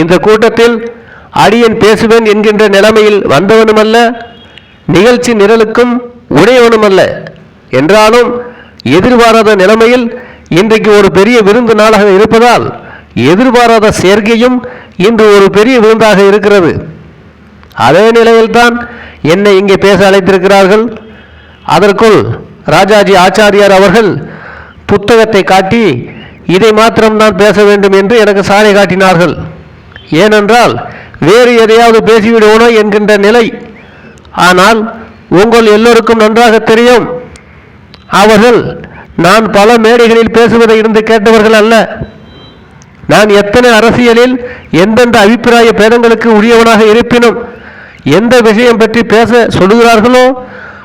இந்த கூட்டத்தில் அடியன் பேசுவேன் என்கின்ற நிலைமையில் வந்தவனுமல்ல நிகழ்ச்சி நிரலுக்கும் உடையவனுமல்ல. என்றாலும் எதிர்பாராத நிலைமையில் இன்றைக்கு ஒரு பெரிய விருந்து நாளாக இருப்பதால் எதிர்பாராத சேர்க்கையும் இன்று ஒரு பெரிய விருந்தாக இருக்கிறது. அதே நிலையில்தான் என்னை இங்கே பேச அழைத்திருக்கிறார்கள். அதற்குள் ராஜாஜி ஆச்சாரியார் அவர்கள் புத்தகத்தை காட்டி இதை மாத்திரம் நான் பேச வேண்டும் என்று எனக்கு சாலை காட்டினார்கள். ஏனென்றால் வேறு எதையாவது பேசிவிடுவோனோ என்கின்ற நிலை. ஆனால் உங்கள் எல்லோருக்கும் நன்றாக தெரியும் அவர்கள் நான் பல மேடைகளில் பேசுவதை இருந்து கேட்டவர்கள் அல்ல. நான் எத்தனை அரசியலில் எந்தெந்த அபிப்பிராய பேதங்களுக்கு உரியவனாக இருப்பினும் எந்த விஷயம் பற்றி பேச சொல்லுகிறார்களோ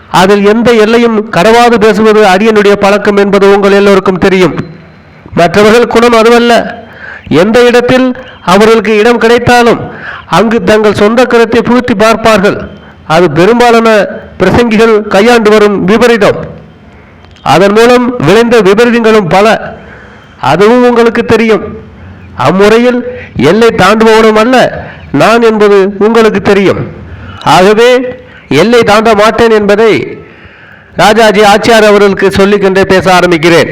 அதில் எந்த எல்லையும் கடவாது பேசுவது அடியனுடைய பழக்கம் என்பது உங்கள் எல்லோருக்கும் தெரியும். மற்றவர்கள் குணம் அதுவல்ல. எந்த இடத்தில் அவர்களுக்கு இடம் கிடைத்தாலும் அங்கு தங்கள் சொந்த கருத்தை புகுத்தி பார்ப்பார்கள். அது பெரும்பாலான பிரசங்கிகள் கையாண்டு வரும் விபரீதம். அதன் மூலம் விளைந்த விபரீதங்களும் பல. அதுவும் உங்களுக்கு தெரியும். அம்முறையில் எல்லை தாண்டுபவனும் அல்ல நான் என்பது உங்களுக்கு தெரியும். ஆகவே எல்லை தாண்ட மாட்டேன் என்பதை ராஜாஜி ஆச்சியார் அவர்களுக்கு சொல்லிக்கொண்டே பேச ஆரம்பிக்கிறேன்.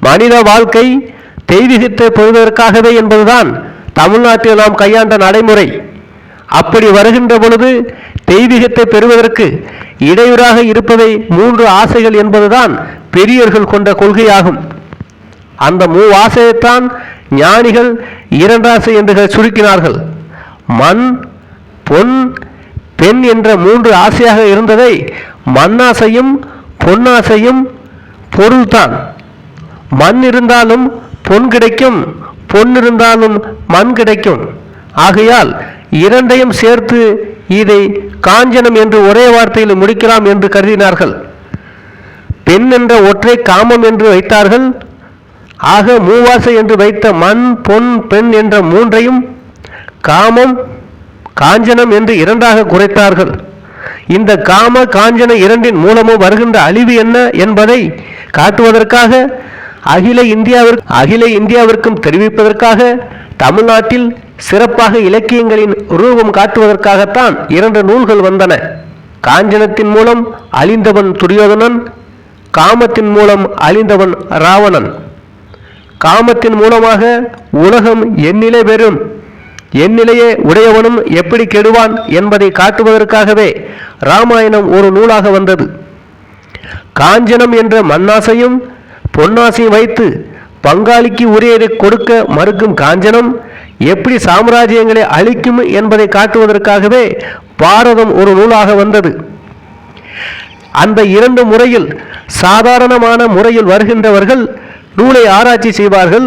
மனித வாழ்க்கை தெய்வீகத்தை பெறுவதற்காகவே என்பதுதான் தமிழ்நாட்டில் நாம் கையாண்ட நடைமுறை. அப்படி வருகின்ற பொழுது தெய்வீகத்தை பெறுவதற்கு இடையூறாக இருப்பதை மூன்று ஆசைகள் என்பதுதான் பெரியர்கள் கொண்ட கொள்கையாகும். அந்த மூ ஆசையைத்தான் ஞானிகள் இரண்டாசை என்று சுருக்கினார்கள். மண் பொன் பெண் என்ற மூன்று ஆசையாக இருந்ததை மண்ணாசையும் பொன்னாசையும் பொருள்தான். மண் இருந்தாலும் பொன் கிடைக்கும் பொன் இருந்தாலும் மண் கிடைக்கும். ஆகையால் இரண்டையும் சேர்த்து இதை காஞ்சனம் என்று ஒரே வார்த்தையில் முடிக்கலாம் என்று கருதினார்கள். பெண் என்ற ஒற்றை காமம் என்று வைத்தார்கள். ஆக மூவாசை என்று வைத்த மண் பொன் பெண் என்ற மூன்றையும் காமம் காஞ்சனம் என்று இரண்டாக குறைத்தார்கள். இந்த காம காஞ்சன இரண்டின் மூலமும் வருகின்ற அழிவு என்ன என்பதை காட்டுவதற்காக அகில இந்தியாவிற்கு அகில இந்தியாவிற்கும் தெரிவிப்பதற்காக தமிழ்நாட்டில் சிறப்பாக இலக்கியங்களின் ரூபம் காட்டுவதற்காகத்தான் இரண்டு நூல்கள் வந்தன. காஞ்சனத்தின் மூலம் அழிந்தவன் துரியோதனன் காமத்தின் மூலம் அழிந்தவன் ராவணன். காமத்தின் மூலமாக உலகம் எந்நிலை பெறும். எந்நிலையே உடையவனும் எப்படி கெடுவான் என்பதை காட்டுவதற்காகவே ராமாயணம் ஒரு நூலாக வந்தது. காஞ்சனம் என்ற மண்ணாசையும் பொன்னாசை வைத்து பங்காளிக்கு உரியதை கொடுக்க மறுக்கும் காஞ்சனம் எப்படி சாம்ராஜ்யங்களை அழிக்கும் என்பதை காட்டுவதற்காகவே பாரதம் ஒரு நூலாக வந்தது. அந்த இரண்டு முறையில் சாதாரணமான முறையில் வருகின்றவர்கள் நூலை ஆராய்ச்சி செய்வார்கள்.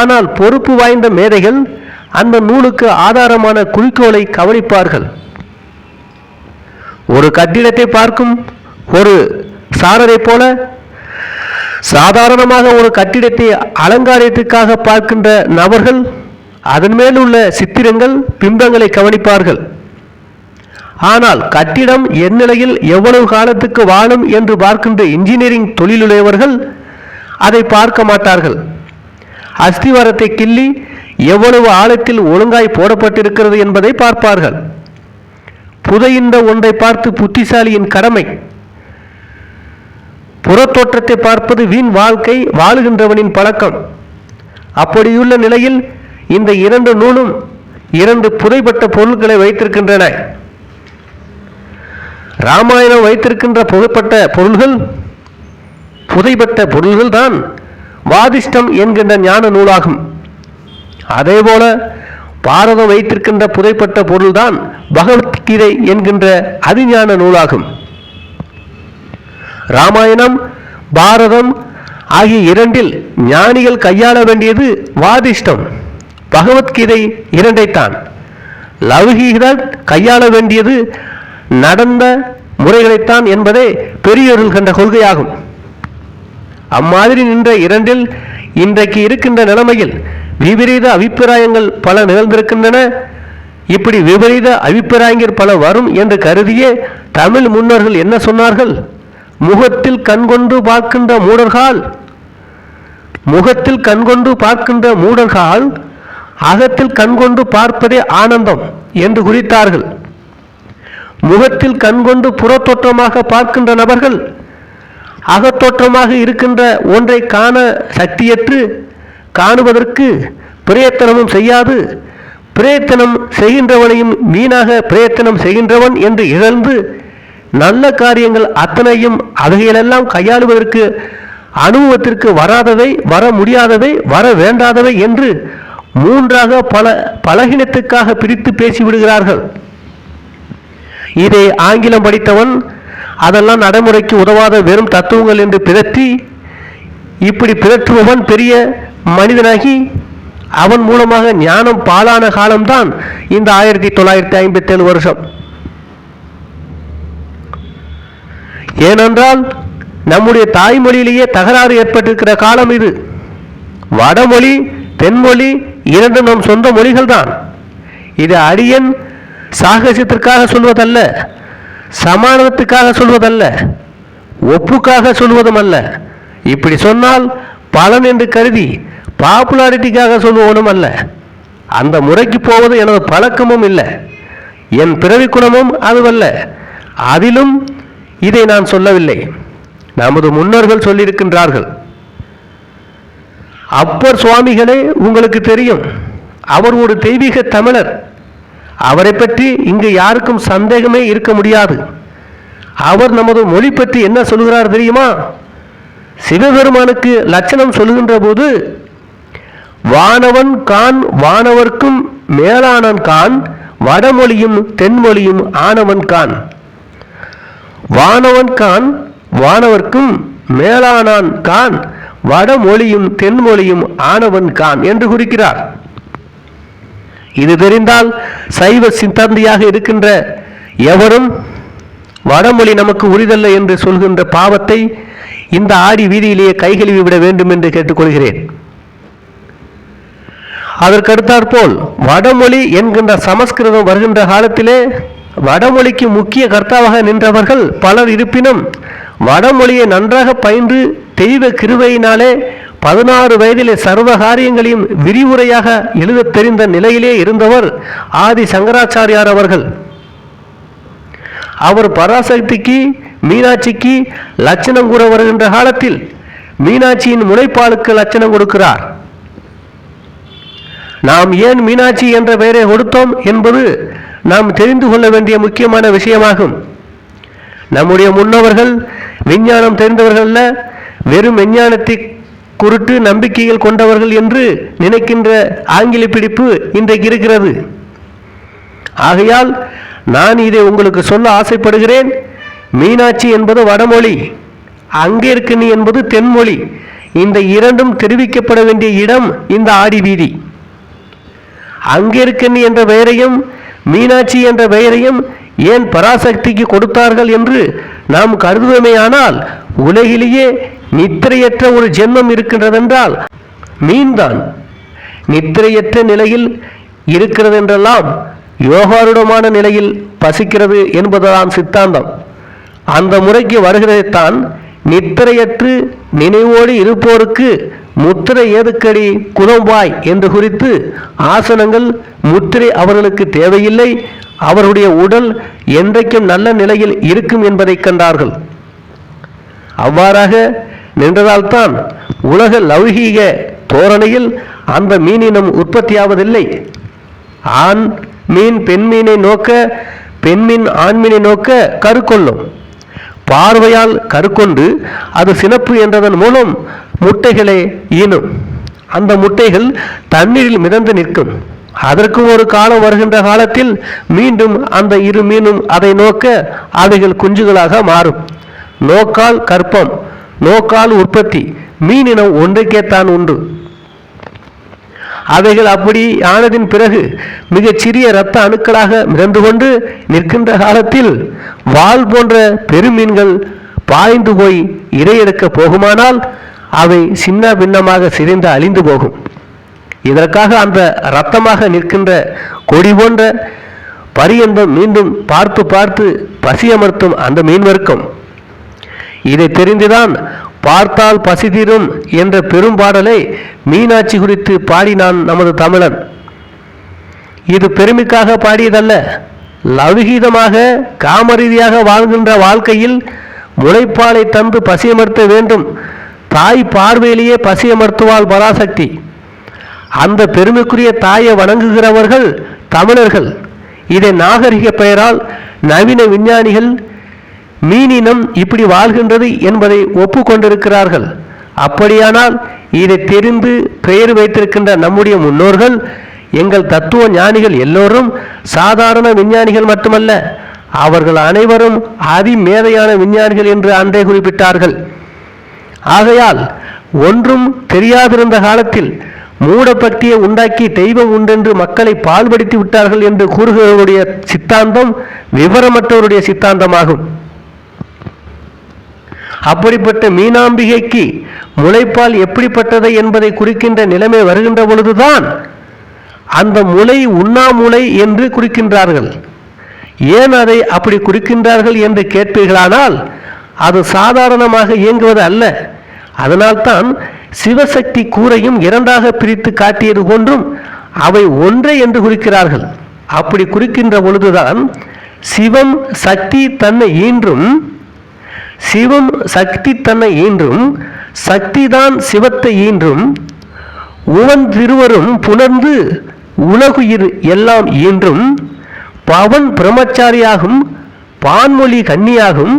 ஆனால் பொறுப்பு வாய்ந்த மேதைகள் அந்த நூலுக்கு ஆதாரமான குறிக்கோளை கவனிப்பார்கள். ஒரு கட்டிடத்தை பார்க்கும் ஒரு சாரரை போல சாதாரணமாக ஒரு கட்டிடத்தை அலங்காரத்திற்காக பார்க்கின்ற நபர்கள் அதன் மேல் உள்ள சித்திரங்கள் பிம்பங்களை கவனிப்பார்கள். ஆனால் கட்டிடம் எந்நிலையில் எவ்வளவு காலத்துக்கு வாழும் என்று பார்க்கின்ற இன்ஜினியரிங் தொழிலுடையவர்கள் அதை பார்க்க மாட்டார்கள். அஸ்திவாரத்தை கிள்ளி எவ்வளவு ஆழத்தில் ஒழுங்காய் போடப்பட்டிருக்கிறது என்பதை பார்ப்பார்கள். புதையின்ற ஒன்றை பார்த்து புத்திசாலியின் கடமை புறத்தோற்றத்தை பார்ப்பது வீண் வாழ்க்கை வாழுகின்றவனின் பழக்கம். அப்படியுள்ள நிலையில் இந்த இரண்டு நூலும் இரண்டு புதைப்பட்ட பொருட்களை வைத்திருக்கின்றன. ராமாயணம் வைத்திருக்கின்ற புகைப்பட்ட பொருள்கள் புதைப்பட்ட பொருள்கள் தான் வாதிஷ்டம் என்கின்ற ஞான நூலாகும். அதேபோல பாரதம் வைத்திருக்கின்ற புதைப்பட்ட பொருள்தான் பகவத்கீதை என்கின்ற அதிஞான நூலாகும். ராமாயணம் பாரதம் ஆகிய இரண்டில் ஞானிகள் கையாள வேண்டியது வாதிஷ்டம். பகவத்கீதை இரண்டைத்தான். லௌகீகர் கையாள வேண்டியது நடந்த முறைகளைத்தான் என்பதே பெரியோர்கள் கண்ட கொள்கையாகும். அம்மாதிரி நின்ற இரண்டில் இன்றைக்கு இருக்கின்ற நிலைமையில் விபரீத அபிப்பிராயங்கள் பல நிகழ்ந்திருக்கின்றன. இப்படி விபரீத அபிப்பிராயங்கள் பல வரும் என்று கருதியே தமிழ் முன்னோர்கள் என்ன சொன்னார்கள்? முகத்தில் கண்கொண்டு பார்க்கின்ற மூடர்கள் முகத்தில் கண்கொண்டு பார்க்கின்ற மூடர்கள் அகத்தில் கண்கொண்டு பார்ப்பதே ஆனந்தம் என்று குறித்தார்கள். முகத்தில் கண்கொண்டு புறத்தோற்றமாக பார்க்கின்ற நபர்கள் அகத்தோற்றமாக இருக்கின்ற ஒன்றை காண சக்தியற்று காணுவதற்கு பிரயத்தனமும் செய்யாது. பிரயத்தனம் செய்கின்றவனையும் வீணாக பிரயத்தனம் செய்கின்றவன் என்று இழந்து நல்ல காரியங்கள் அத்தனையும் அவைகளெல்லாம் கையாளுவதற்கு அனுபவத்திற்கு வராதவை வர முடியாதவை வர வேண்டாதவை என்று மூன்றாக பல பலகினத்துக்காக பிரித்து பேசிவிடுகிறார்கள். இதை ஆங்கிலம் படித்தவன் அதெல்லாம் நடைமுறைக்கு உதவாத வெறும் தத்துவங்கள் என்று பிதற்றி இப்படி பிதற்றுபவன் பெரிய மனிதனாகி அவன் மூலமாக ஞானம் பாலான காலம்தான் இந்த ஆயிரத்தி தொள்ளாயிரத்தி ஐம்பத்தேழு வருஷம். ஏனென்றால் நம்முடைய தாய்மொழியிலேயே தகராறு ஏற்பட்டிருக்கிற காலம் இது. வடமொழி தென்மொழி இரண்டும் நம் சொந்த மொழிகள் தான் இது அடியன் சாகசியத்திற்காக சொல்வதல்ல சமானத்துக்காக சொல்வதல்ல ஒப்புக்காக சொல்வதும் அல்ல இப்படி சொன்னால் பலன் என்று கருதி பாப்புலாரிட்டிக்காக சொல்லுவனும் அல்ல அந்த முறைக்கு போவது எனது பழக்கமும் இல்லை. என் பிறவி குணமும் அதுவல்ல. அதிலும் இதை நான் சொல்லவில்லை. நமது முன்னோர்கள் சொல்லியிருக்கின்றார்கள். அப்பர் சுவாமிகளே உங்களுக்கு தெரியும் அவர் ஒரு தெய்வீக தமிழர். அவரை பற்றி இங்கு யாருக்கும் சந்தேகமே இருக்க முடியாது. அவர் நமது மொழி பற்றி என்ன சொல்கிறார் தெரியுமா? சிவபெருமானுக்கு லட்சணம் சொல்லுகின்ற போது வானவன் கான் வானவர்க்கும் மேலானன் கான் வடமொழியும் தென்மொழியும் ஆனவன் கான். வானவன் கான் வானவர்க்கும் மேலானான் கான் வடமொழியும் தென்மொழியும் ஆனவன் கான் என்று குறிக்கிறார். இது தெரிந்தால் சைவ சித்தாந்தியாக இருக்கின்ற எவரும் வடமொழி நமக்கு உரிதல்ல என்று சொல்கின்ற பாவத்தை இந்த ஆடி வீதியிலேயே கைகழுவி விட வேண்டும் என்று கேட்டுக்கொள்கிறேன். அதற்கடுத்தாற்போல் வடமொழி என்கின்ற சமஸ்கிருதம் வருகின்ற காலத்திலே வடமொழிக்கு முக்கிய கர்த்தாவாக நின்றவர்கள் பலர் இருப்பினும் வடமொழியை நன்றாக பயின்று தெய்வ கிருவையினாலே பதினாறு வயதிலே சர்வ காரியங்களையும் விரிவுரையாக எழுதத் தெரிந்த நிலையிலே இருந்தவர் ஆதி சங்கராச்சாரியார் அவர்கள். அவர் பராசக்திக்கு மீனாட்சிக்கு லட்சணம் கூற வருகின்ற காலத்தில் மீனாட்சியின் முனைப்பாளுக்கு லட்சணம் கொடுக்கிறார். நாம் ஏன் மீனாட்சி என்ற பெயரை கொடுத்தோம் என்பது நாம் தெரிந்து கொள்ள வேண்டிய முக்கியமான விஷயமாகும். நம்முடைய முன்னவர்கள் விஞ்ஞானம் தெரிந்தவர்கள் வெறும் விஞ்ஞானத்தை குருட்டு நம்பிக்கைகள் கொண்டவர்கள் என்று நினைக்கின்ற ஆங்கில பிடிப்பு இன்றைக்கு இருக்கிறது. ஆகையால் நான் இதை உங்களுக்கு சொல்ல ஆசைப்படுகிறேன். மீனாட்சி என்பது வடமொழி அங்கேற்கனி என்பது தென்மொழி. இந்த இரண்டும் தெரிவிக்கப்பட வேண்டிய இடம் இந்த ஆடி வீதி. அங்கேற்கனி என்ற பெயரையும் மீனாட்சி என்ற பெயரையும் ஏன் பராசக்திக்கு கொடுத்தார்கள் என்று நாம் கருதுவோமேயானால் உலகிலேயே நித்திரையற்ற ஒரு ஜென்மம் இருக்கின்றதென்றால் மீன்தான் நித்திரையற்ற நிலையில் இருக்கிறது என்றெல்லாம் யோகாரூடமான நிலையில் பசிக்கிறது என்பதுதான் சித்தாந்தம். அந்த முறைக்கு வருகிறதைத்தான் நித்திரையற்று நினைவோடு இருப்போருக்கு முத்திரை ஏதுக்கடி குதம்பாய் என்று குறித்து ஆசனங்கள் முத்திரை அவர்களுக்கு தேவையில்லை. அவருடைய உடல் என்றைக்கும் நல்ல நிலையில் இருக்கும் என்பதை கண்டார்கள். அவ்வாறாக நின்றதால்தான் உலக லௌகீக தோரணையில் அந்த மீனினம் உற்பத்தியாவதில்லை. ஆண் மீன் பெண் மீனை நோக்க பெண்மீன் ஆண்மீனை நோக்க கருக்கொள்ளும். பார்வையால் கருக்கொண்டு அது சினப்பு என்றதன் மூலம் முட்டைகளை ஈனும் அந்த முட்டைகள் தண்ணீரில் மிதந்து நிற்கும். அதற்கும் ஒரு காலம் வருகின்ற காலத்தில் மீண்டும் அந்த இரு மீனும் அதை நோக்க அவைகள் குஞ்சுகளாக மாறும். நோக்கால் கற்பம் நோக்கால் உற்பத்தி மீனினம் ஒன்றுக்கேத்தான் உண்டு. அவைகள் அப்படி ஆனதின் பிறகு மிகச் சிறிய இரத்த அணுக்களாக மிதந்து கொண்டு நிற்கின்ற காலத்தில் வால் போன்ற பெருமீன்கள் பாய்ந்து போய் இரையெடுக்க போகுமானால் அவை சின்ன பின்னமாக சிதைந்து அழிந்து போகும். இதற்காக அந்த இரத்தமாக நிற்கின்ற கொடி போன்ற பரியன்பம் மீண்டும் பார்த்து பார்த்து பசியமர்த்தும் அந்த மீன்வர்க்கம். இதை தெரிந்துதான் பார்த்தால் பசி தீரும் என்ற பெரும் பாடலை மீனாட்சி குறித்து பாடினான் நமது தமிழன். இது பெருமைக்காக பாடியதல்ல லௌகீதமாக காமரீதியாக வாழ்கின்ற வாழ்க்கையில் முளைப்பாலை தந்து பசியமர்த்த வேண்டும் தாய் பார்வையிலேயே பசியமர்த்துவாள் பராசக்தி. அந்த பெருமைக்குரிய தாயை வணங்குகிறவர்கள் தமிழர்கள். இதை நாகரிக பெயரால் நவீன விஞ்ஞானிகள் மீனினம் இப்படி வாழ்கின்றது என்பதை ஒப்புக்கொண்டிருக்கிறார்கள். அப்படியானால் இதை தெரிந்து பெயர் வைத்திருக்கின்ற நம்முடைய முன்னோர்கள் எங்கள் தத்துவ ஞானிகள் எல்லோரும் சாதாரண விஞ்ஞானிகள் மட்டுமல்ல அவர்கள் அனைவரும் அதிமேதையான விஞ்ஞானிகள் என்று அன்றே குறிப்பிட்டார்கள். ஆகையால் ஒன்றும் தெரியாதிருந்த காலத்தில் மூடபக்தியை உண்டாக்கி தெய்வம் உண்டென்று மக்களை பால்படுத்தி விட்டார்கள் என்று கூறுகிறவருடைய சித்தாந்தம் விவரமற்றவருடைய சித்தாந்தமாகும். அப்படிப்பட்ட மீனாம்பிகைக்கு முளைப்பால் எப்படிப்பட்டது என்பதை குறிக்கின்ற நிலைமை வருகின்ற பொழுதுதான் அந்த முளை உண்ணாமுலை என்று குறிக்கின்றார்கள். ஏன் அதை அப்படி குறிக்கின்றார்கள் என்று கேட்பீர்களானால் அது சாதாரணமாக இயங்குவது அல்ல. அதனால்தான் சிவசக்தி கூரையும் இரண்டாக பிரித்து காட்டியது போன்றும் அவை ஒன்றே என்று குறிக்கிறார்கள். அப்படி குறிக்கின்ற பொழுதுதான் சிவம் சக்தி தன்னை ஈன்றும் சிவம் சக்தி தன்னை ஈன்றும் சக்திதான் சிவத்தை ஈன்றும் உவன் திருவரும் புணர்ந்து உலகுயிர் எல்லாம் ஈன்றும் பவன் பிரம்மச்சாரியாகும் பான்மொழி கன்னியாகும்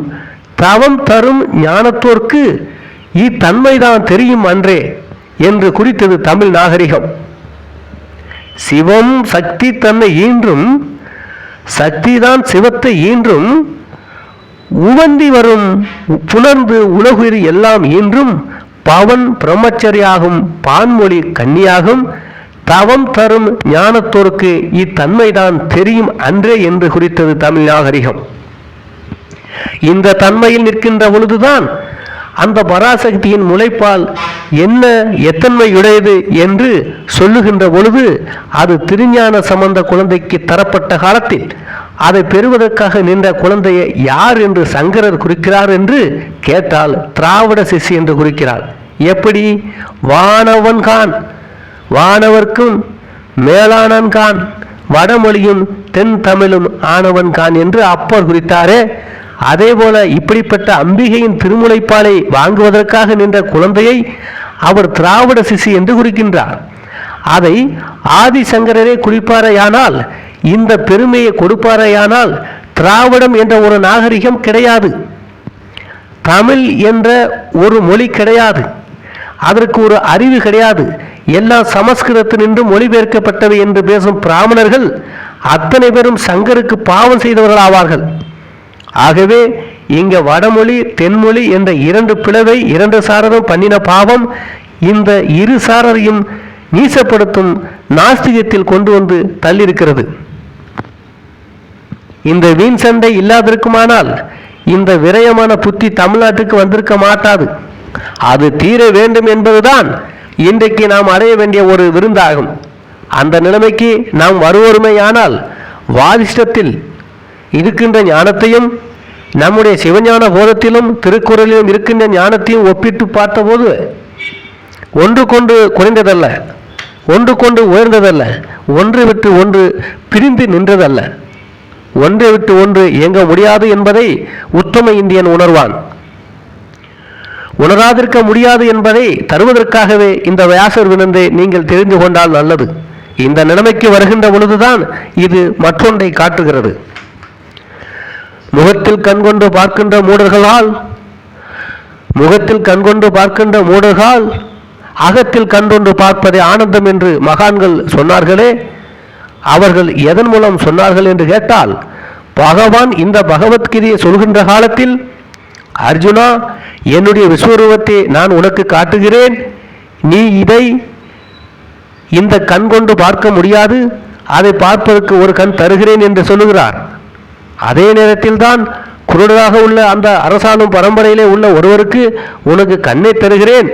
தவம் தரும் ஞானத்தோர்க்கு இத்தன்மைதான் தெரியும் அன்றே என்று குறித்தது தமிழ் நாகரிகம். சிவம் சக்தி தன்னை ஈன்றும் சக்திதான் சிவத்தை ஈன்றும் உவந்தி வரும் புணர்ந்து உலகுயிர் எல்லாம் ஈன்றும் பவன் பிரம்மச்சரியாகும் பான்மொழி கன்னியாகும் தவம் தரும் ஞானத்தோருக்கு இத்தன்மைதான் தெரியும் அன்றே என்று குறித்தது தமிழ் நாகரிகம். இந்த தன்மையில் நிற்கின்ற பொழுதுதான் அந்த பராசக்தியின் முளைப்பால் என்ன எத்தன்மையுடையது என்று சொல்லுகின்ற பொழுது அது திருஞான சம்பந்த குழந்தைக்கு தரப்பட்ட காலத்தில் அதை பெறுவதற்காக நின்ற குழந்தையை யார் என்று சங்கரர் குறிக்கிறார் என்று கேட்டால் திராவிட சிசி என்று குறிக்கிறார். எப்படி? வானவன் கான் வானவர்க்கும் மேலானன் கான் வடமொழியும் தென் தமிழும் ஆனவன் கான் என்று அப்பர் குறித்தாரே. அதே போல இப்படிப்பட்ட அம்பிகையின் திருமுலைப்பாலை வாங்குவதற்காக நின்ற குழந்தையை அவர் திராவிட சிசு என்று குறிக்கின்றார். அதை ஆதிசங்கரரே குறிப்பாரையானால் இந்த பெருமையை கொடுப்பாரையானால் திராவிடம் என்ற ஒரு நாகரிகம் கிடையாது. தமிழ் என்ற ஒரு மொழி கிடையாது. அதற்கு ஒரு அறிவு கிடையாது. எல்லாம் சமஸ்கிருதத்தினின்று மொழிபெயர்க்கப்பட்டவை என்று பேசும் பிராமணர்கள் அத்தனை பேரும் சங்கருக்கு பாவம் செய்தவர்கள் ஆவார்கள் ஆகவே இங்க வடமொழி தென்மொழி என்ற இரண்டு பிளவை இரண்டு சாரரும் பண்ணின பாவம் இந்த இரு சாரரையும் நீசப்படுத்தும் நாஸ்திகத்தில் கொண்டு வந்து தள்ளியிருக்கிறது. இந்த வீண் சண்டை இல்லாதிருக்குமானால் இந்த விரயமான புத்தி தமிழ்நாட்டுக்கு வந்திருக்க மாட்டாது. அது தீர வேண்டும் என்பதுதான் இன்றைக்கு நாம் அடைய வேண்டிய ஒரு விருந்தாகும். அந்த நிலைமைக்கு நாம் வருவோருமையானால் வாதிஷ்டத்தில் இருக்கின்ற ஞானத்தையும் நம்முடைய சிவஞான போதத்திலும் திருக்குறளிலும் இருக்கின்ற ஞானத்தையும் ஒப்பிட்டு பார்த்தபோது ஒன்று கொண்டு குறைந்ததல்ல. ஒன்று கொண்டு உயர்ந்ததல்ல. ஒன்று விட்டு ஒன்று பிரிந்து நின்றதல்ல. ஒன்றை விட்டு ஒன்று இயங்க முடியாது என்பதை உத்தம இந்தியன் உணர்வான். உணராதிருக்க முடியாது என்பதை தருவதற்காகவே இந்த வியாசர் வினந்தை நீங்கள் தெரிந்து கொண்டால் நல்லது. இந்த நிலைமைக்கு வருகின்ற பொழுதுதான் இது மற்றொன்றை காட்டுகிறது. முகத்தில் கண்கொண்டு பார்க்கின்ற மூடர்களால் முகத்தில் கண்கொண்டு பார்க்கின்ற மூடர்களால் அகத்தில் கண்டொன்று பார்ப்பதே ஆனந்தம் என்று மகான்கள் சொன்னார்களே. அவர்கள் எதன் மூலம் சொன்னார்கள் என்று கேட்டால் பகவான் இந்த பகவத்கீதையை சொல்கின்ற காலத்தில் அர்ஜுனா என்னுடைய விஸ்வரூபத்தை நான் உனக்கு காட்டுகிறேன். நீ இதை இந்த கண் கொண்டு பார்க்க முடியாது. அதை பார்ப்பதற்கு ஒரு கண் தருகிறேன் என்று சொல்லுகிறார். அதே நேரத்தில் தான் குருடராக உள்ள அந்த அரசாணும் பரம்பரையிலே உள்ள ஒருவருக்கு உனக்கு கண்ணை தருகிறேன்.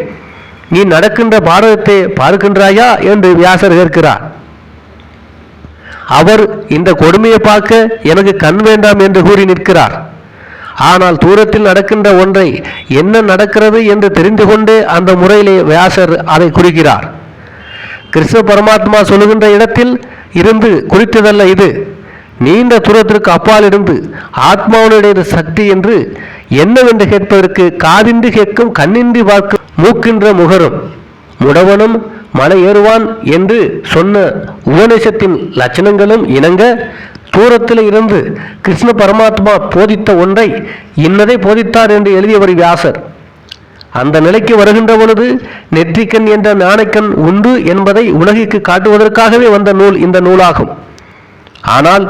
நீ நடக்கின்ற பாரதத்தை பார்க்கின்றாயா? என்று வியாசர் கேட்கிறார். அவர் இந்த கொடுமையை பார்க்க எனக்கு கண் வேண்டாம் என்று கூறி நிற்கிறார். ஆனால் தூரத்தில் நடக்கின்ற ஒன்றை என்ன நடக்கிறது என்று தெரிந்து கொண்டு அந்த முறையிலே வியாசர் அதை குறிக்கிறார். கிருஷ்ண பரமாத்மா சொல்லுகின்ற இடத்தில் இருந்து குறித்ததல்ல இது. நீண்ட தூரத்திற்கு அப்பாலிருந்து ஆத்மாவுடைய சக்தி என்று என்னவென்று கேட்பதற்கு காதின்றி கேட்கும் கண்ணின்றி பார்க்கும் மூக்கின்ற முகரும் முடவனும் மலை ஏறுவான் என்று சொன்ன உபநிஷத்தின் லட்சணங்களும் இணங்க தூரத்தில் இருந்து கிருஷ்ண பரமாத்மா போதித்த ஒன்றை இன்னதை போதித்தார் என்று எழுதியவர் வியாசர். அந்த நிலைக்கு வருகின்ற பொழுது நெற்றிக்கண் என்ற ஞானக்கண் உண்டு என்பதை உலகிற்கு காட்டுவதற்காகவே வந்த நூல் இந்த நூலாகும். ஆனால்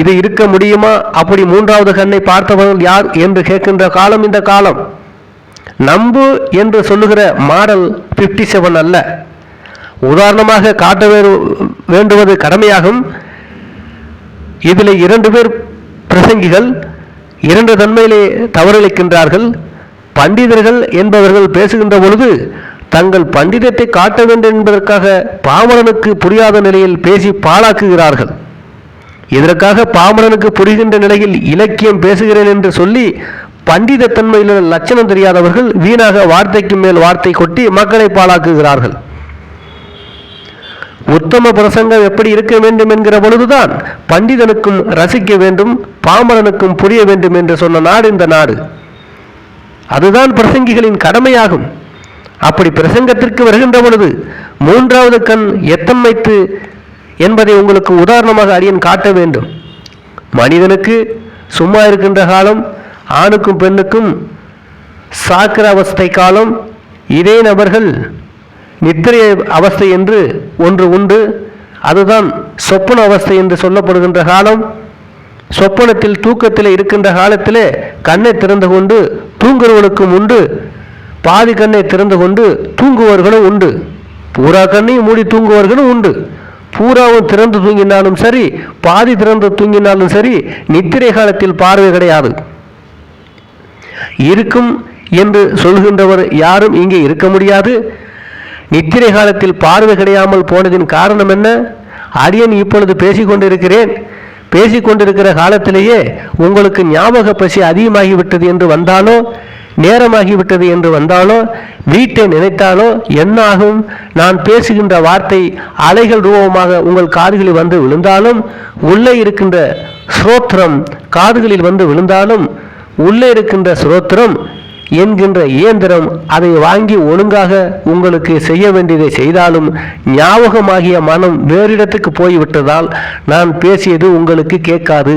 இது இருக்க முடியுமா? அப்படி மூன்றாவது கண்ணை பார்த்தவர்கள் யார் என்று கேட்கின்ற காலம் இந்த காலம். நம்பு என்று சொல்லுகிற மாடல் 57 செவன் அல்ல. உதாரணமாக காட்ட வேண்டுவது கடமையாகும். இதில் இரண்டு பேர் பிரசங்கிகள் இரண்டு தன்மையிலே தவறளிக்கின்றார்கள் பண்டிதர்கள் என்பவர்கள் பேசுகின்ற பொழுது தங்கள் பண்டிதத்தை காட்ட வேண்டும் என்பதற்காக பாமரனுக்கு புரியாத நிலையில் பேசி பாழாக்குகிறார்கள். இதற்காக பாமரனுக்கு புரிகின்ற நிலையில் இலக்கியம் பேசுகிறேன் என்று சொல்லி பண்டித லட்சணம் தெரியாதவர்கள் வீணாக வார்த்தைக்கு மேல் வார்த்தை கொட்டி மக்களை பாழாக்குகிறார்கள். உத்தம பிரசங்கம் எப்படி இருக்க வேண்டும் என்கிற பொழுதுதான் பண்டிதனுக்கும் ரசிக்க வேண்டும் பாமரனுக்கும் புரிய வேண்டும் என்று சொன்ன நாடு இந்த நாடு. அதுதான் பிரசங்கிகளின் கடமையாகும். அப்படி பிரசங்கத்திற்கு வருகின்ற பொழுது மூன்றாவது கண் எத்தம் வைத்து என்பதை உங்களுக்கு உதாரணமாக அடியன் காட்ட வேண்டும். மனிதனுக்கு சும்மா இருக்கின்ற காலம் ஆணுக்கும் பெண்ணுக்கும் சாக்கிர அவஸ்தை காலம் இதே நபர்கள் நித்திரை அவஸ்தை என்று ஒன்று உண்டு. அதுதான் சொப்பன அவஸ்தை என்று சொல்லப்படுகின்ற காலம். சொப்பனத்தில் தூக்கத்தில் இருக்கின்ற காலத்திலே கண்ணை திறந்து கொண்டு தூங்குறவனுக்கும் உண்டு. பாதி கண்ணை திறந்து கொண்டு தூங்குவர்களும் உண்டு. பூரா கண்ணையும் மூடி தூங்குவர்களும் உண்டு. பூராவும் திறந்து தூங்கினாலும் சரி பாதி திறந்து தூங்கினாலும் சரி நித்திரை காலத்தில் பார்வை கிடையாது. இருக்கும் என்று சொல்கின்றவர் யாரும் இங்கே இருக்க முடியாது. நித்திரை காலத்தில் பார்வை கிடையாமல் போனதின் காரணம் என்ன? அடியன் இப்பொழுது பேசிக்கொண்டிருக்கிறேன். பேசிக்கொண்டிருக்கிற காலத்திலேயே உங்களுக்கு ஞாபக பசி அதிகமாகிவிட்டது என்று வந்தாலோ நேரமாகிவிட்டது என்று வந்தாலோ வீட்டை நினைத்தாலோ என்ன ஆகும் நான் பேசுகின்ற வார்த்தை அலைகள் ரூபமாக உங்கள் காதுகளில் வந்து விழுந்தாலும் உள்ளே இருக்கின்ற ஸ்ரோத்திரம் காதுகளில் வந்து விழுந்தாலும் உள்ளே இருக்கின்ற ஸ்ரோத்திரம் என்கின்ற இயந்திரம் அதை வாங்கி ஒழுங்காக உங்களுக்கு செய்ய வேண்டியதை செய்தாலும் ஞாபகமாகிய மனம் வேறிடத்துக்கு போய்விட்டதால் நான் பேசியது உங்களுக்கு கேட்காது.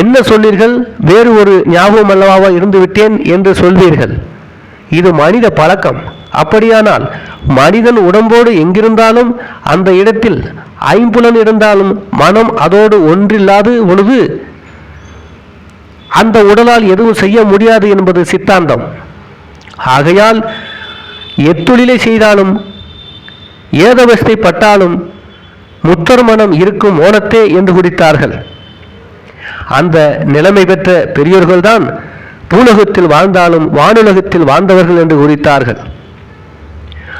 என்ன சொன்னீர்கள்? வேறு ஒரு ஞாபகம் அல்லவாவா இருந்து விட்டேன் என்று சொல்வீர்கள். இது மனித பழக்கம். அப்படியானால் மனிதன் உடம்போடு எங்கிருந்தாலும் அந்த இடத்தில் ஐம்புலன் இருந்தாலும் மனம் அதோடு ஒன்றில்லாது பொழுது அந்த உடலால் எதுவும் செய்ய முடியாது என்பது சித்தாந்தம். ஆகையால் எத்தொழிலை செய்தாலும் ஏதவஸ்தை பட்டாலும் முத்தர் மனம் இருக்கும் ஓனத்தே என்று குறித்தார்கள் அந்த நிலைமை பெற்ற பெரியோர்கள்தான் பூலகத்தில் வாழ்ந்தாலும் வானுலகத்தில் வாழ்ந்தவர்கள் என்று குறித்தார்கள்.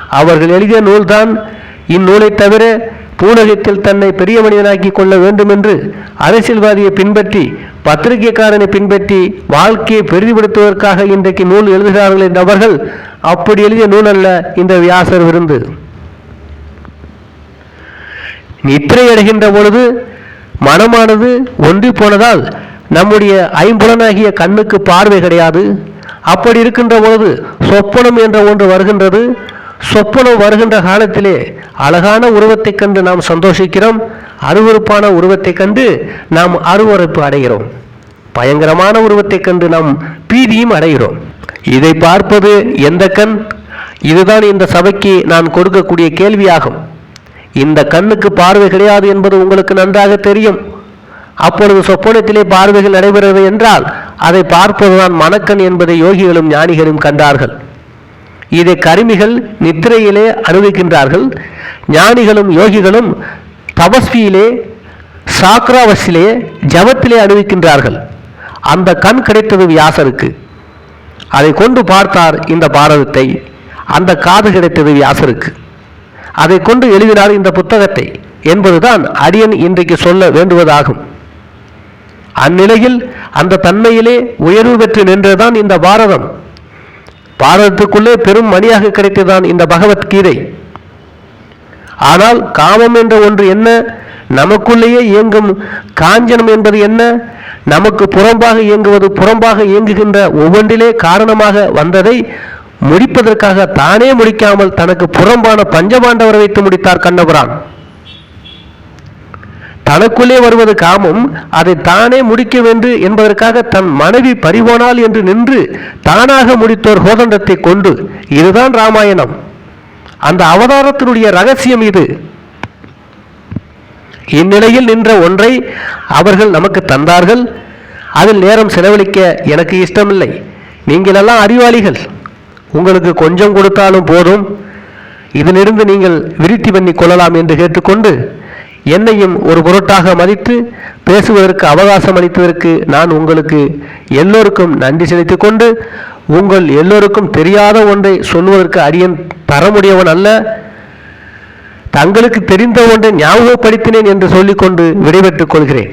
அவர்கள் எழுதிய நூல்தான் இந்நூலைத் தவிர பூலகத்தில் தன்னை பெரிய மனிதனாக்கி கொள்ள வேண்டும் என்று அரசியல்வாதியை பின்பற்றி பத்திரிகைக்காரனை பின்பற்றி வாழ்க்கையை பெரிதுபடுத்துவதற்காக இன்றைக்கு நூல் எழுதுகிறார்கள் என்ற அவர்கள் அப்படி எழுதிய நூல் அல்ல இந்த வியாசர் விருந்து. நித்திரை அடைகின்ற பொழுது மனமானது ஒன்றி போனதால் நம்முடைய ஐம்புலனாகிய கண்ணுக்கு பார்வை கிடையாது. அப்படி இருக்கின்ற பொழுது சொப்பனம் என்ற ஒன்று வருகின்றது. சொப்பனம் வருகின்ற காலத்திலே அழகான உருவத்தைக் கண்டு நாம் சந்தோஷிக்கிறோம். அருவருப்பான உருவத்தைக் கண்டு நாம் அருவருப்பு அடைகிறோம். பயங்கரமான உருவத்தைக் கண்டு நாம் பீதியும் அடைகிறோம். இதை பார்ப்பது எந்த கண்? இதுதான் இந்த சபைக்கு நான் கொடுக்கக்கூடிய கேள்வியாகும். இந்த கண்ணுக்கு பார்வை கிடையாது என்பது உங்களுக்கு நன்றாக தெரியும். அப்பொழுது சொப்பனத்திலே பார்வைகள் நடைபெறுகிறது என்றால் அதை பார்ப்பதுதான் மணக்கண் என்பதை யோகிகளும் ஞானிகளும் கண்டார்கள். இதை கருமிகள் நித்திரையிலே அனுபவிக்கின்றார்கள் ஞானிகளும் யோகிகளும் தபஸ்வியிலே சாக்ராவசிலே ஜபத்திலே அனுபவிக்கின்றார்கள். அந்த கண் கிடைத்தது வியாசருக்கு. அதை கொண்டு பார்த்தார் இந்த பாரதத்தை. அந்த காது கிடைத்தது வியாசருக்கு. அதை கொண்டு எழுதினார் இந்த புத்தகத்தை என்பதுதான் அடியன் இன்றைக்கு சொல்ல வேண்டுவதாகும். அந்நிலையில் அந்த தன்மையிலே உயர்வு பெற்று நின்றதுதான் இந்த பாரதம். பாரதத்துக்குள்ளே பெரும் மணியாக கிடைத்ததுதான் இந்த பகவத்கீதை. ஆனால் காமம் என்ற ஒன்று என்ன? நமக்குள்ளேயே இயங்கும் காஞ்சனம் என்பது என்ன? நமக்கு புறம்பாக இயங்குவது புறம்பாக இயங்குகின்ற ஒவ்வொன்றிலே காரணமாக வந்ததை முடிப்பதற்காக தானே முடிக்காமல் தனக்கு புறம்பான பஞ்சபாண்டவரை வைத்து முடித்தார் கண்ணபுரான். தனக்குள்ளே வருவது காமம் அதை தானே முடிக்க வேண்டும் என்பதற்காக தன் மனைவி பறிபோனாள் என்று நின்று தானாக முடித்தோர் கோதண்டத்தை கொண்டு இதுதான் ராமாயணம். அந்த அவதாரத்தினுடைய ரகசியம் இது. இந்நிலையில் நின்ற ஒன்றை அவர்கள் நமக்கு தந்தார்கள். அதில் நேரம் செலவழிக்க எனக்கு இஷ்டமில்லை. நீங்களெல்லாம் அறிவாளிகள். உங்களுக்கு கொஞ்சம் கொடுத்தாலும் போதும். இதிலிருந்து நீங்கள் விருத்தி பண்ணி கொள்ளலாம் என்று கேட்டுக்கொண்டு என்னையும் ஒரு பொருட்டாக மதித்து பேசுவதற்கு அவகாசம் அளித்ததற்கு நான் உங்களுக்கு எல்லோருக்கும் நன்றி செலுத்திக் கொண்டு உங்கள் எல்லோருக்கும் தெரியாத ஒன்றை சொல்வதற்கு அரியன் தர முடியவன் அல்ல. தங்களுக்கு தெரிந்த ஒன்றை ஞாபகப்படுத்தினேன் என்று சொல்லிக்கொண்டு விடைபெற்றுக் கொள்கிறேன்.